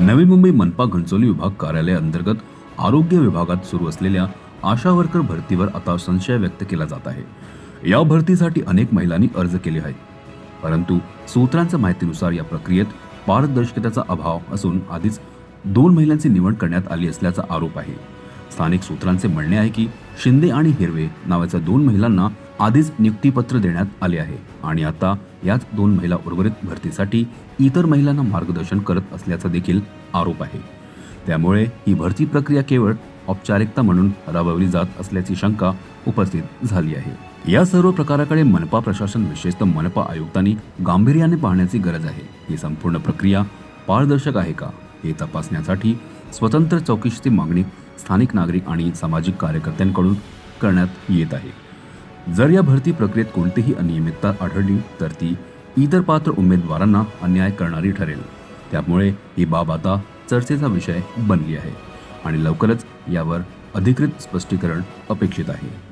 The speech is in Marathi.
नवी मुंबई मनपा घनसोली विभाग कार्यालय अंतर्गत आरोग्य विभागात सुरू असलेल्या आशा वर्कर भरतीवर आता संशय व्यक्त केला जात आहे. या भरतीसाठी अनेक महिलांनी अर्ज केले आहेत. परंतु सूत्रांच्या माहितीनुसार या प्रक्रियेत पारदर्शकतेचा अभाव असून आधीच दोन महिलांची निवड करण्यात आली असल्याचा आरोप आहे. स्थानिक सूत्रांचे म्हणणे आहे की शिंदे आणि हिरवे नावाच्या दोन महिलांना आधीच नियुक्तीपत्र देण्यात आले आहे. आणि आता याच दोन महिला उर्वरित भरतीसाठी इतर महिलांना मार्गदर्शन करत असल्याचा देखील आरोप आहे. त्यामुळे ही भरती प्रक्रिया केवळ औपचारिकता म्हणून राबवली जात असल्याची शंका उपस्थित झाली आहे. या सर्व प्रकाराकडे मनपा प्रशासन विशेषतः मनपा आयुक्तांनी गांभीर्याने पाहण्याची गरज आहे. ही संपूर्ण प्रक्रिया पारदर्शक आहे का हे तपासण्यासाठी स्वतंत्र चौकशीची मागणी स्थानिक नागरिक आणि सामाजिक कार्यकर्त्यांकडून करण्यात येत आहे. जर या भरती प्रक्रियेत कोणतीही अनियमितता आढळली तर ती इतर पात्र उमेदवारांना अन्याय करणारी ठरेल. त्यामुळे ही बाब आता चर्चेचा विषय बनली आहे आणि लवकरच यावर अधिकृत स्पष्टीकरण अपेक्षित आहे.